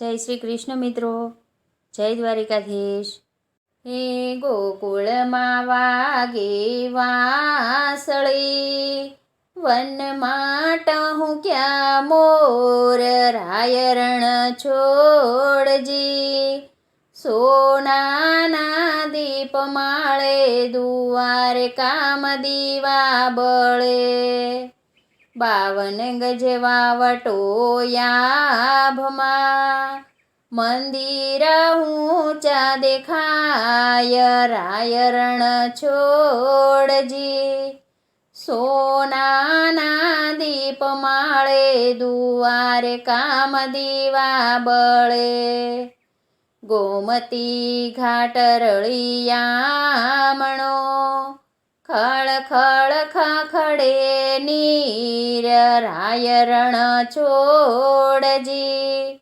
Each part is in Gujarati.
જય શ્રી કૃષ્ણ મિત્રો. જય દ્વારિકાધીશ. હે ગોકુળમાં વાગે વાસળી. વનમાં ટહું ક્યાં મોર રાયરણ છોડજી. સોનાના દીપ માળે દુવારે કામ દીવા બળે. બાવન ગજવા વટોયાભમાં મંદિર ઊંચા દેખાય રાયરણ છોડજી. સોનાના દીપ માળે દુવારે કામ દીવા બળે. ગોમતી ઘાટ રળિયામણો ખળ ખળ નીર રાયરણ છોડજી.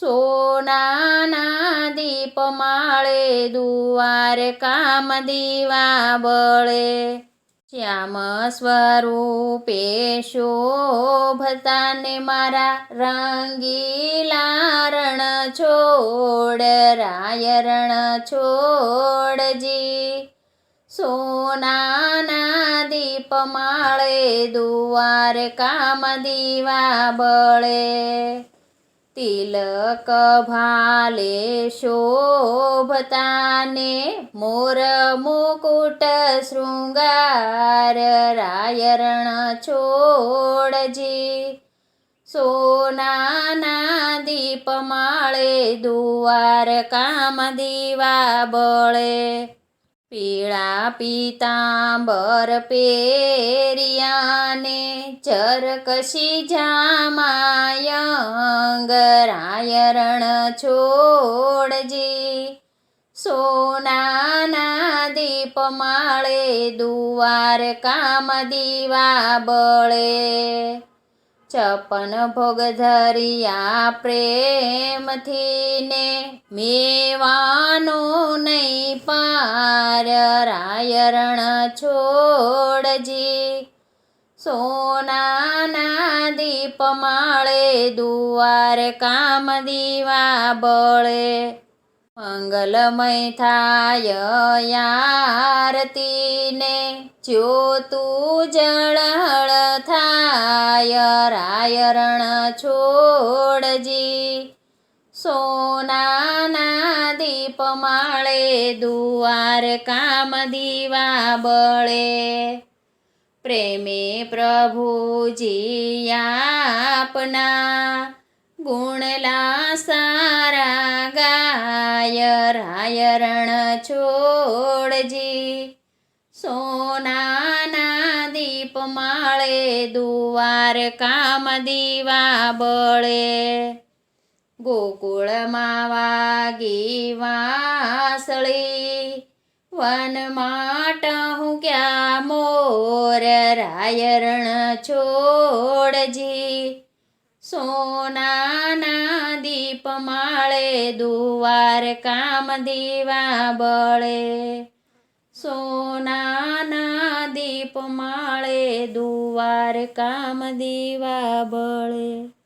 સોનાના દીપ માળે દુવાર કામ દીવા બળે. શ્યામ સ્વરૂપે શોભતાને મારા રંગીલા રણ છોડ રાયરણ છોડજી. સોનાના દીપ માળે દુવાર કામ દીવા બળે. તિલક ભાલે શોભતાને મોર મુકુટ શૃંગાર રાયરણ છોડજી. સોનાના દીપ માળે દુવાર કામ દીવા બળે. પીળા પીતાંબર પેરિયાને ચરકશી જામાયંગ રાયરણ છોડજી. સોનાના દીપ માળે દુવાર કામ દીવા બળે. ચપન ભોગ ધરિયા પ્રેમથી ને મેવાનો નહીં પાર, રાયરણ છોડજી. સોનાના દીપ માળે, દુવાર કામ દીવા બળે. મંગલમય થાય આરતીને જ્યોતું જળહળ થાય રાયરણ છોડજી. સોનાના દીપ માળે દુવાર કામ દીવા બળે. પ્રેમે પ્રભુજી આપના ગુણલા સારા ગાય રાયરણ છોડજી સોનાના દીપ માળે દુવાર કામ દીવા બળે. ગોકુળમાં વાગી વાસળી. વનમાં હું ક્યાં મોર? રાયરણ છોડજી સોનાના દીપ માળે દુવાર કામ દીવા બળે. સોનાના દીપ માળે દુવાર કામ દીવા બળે.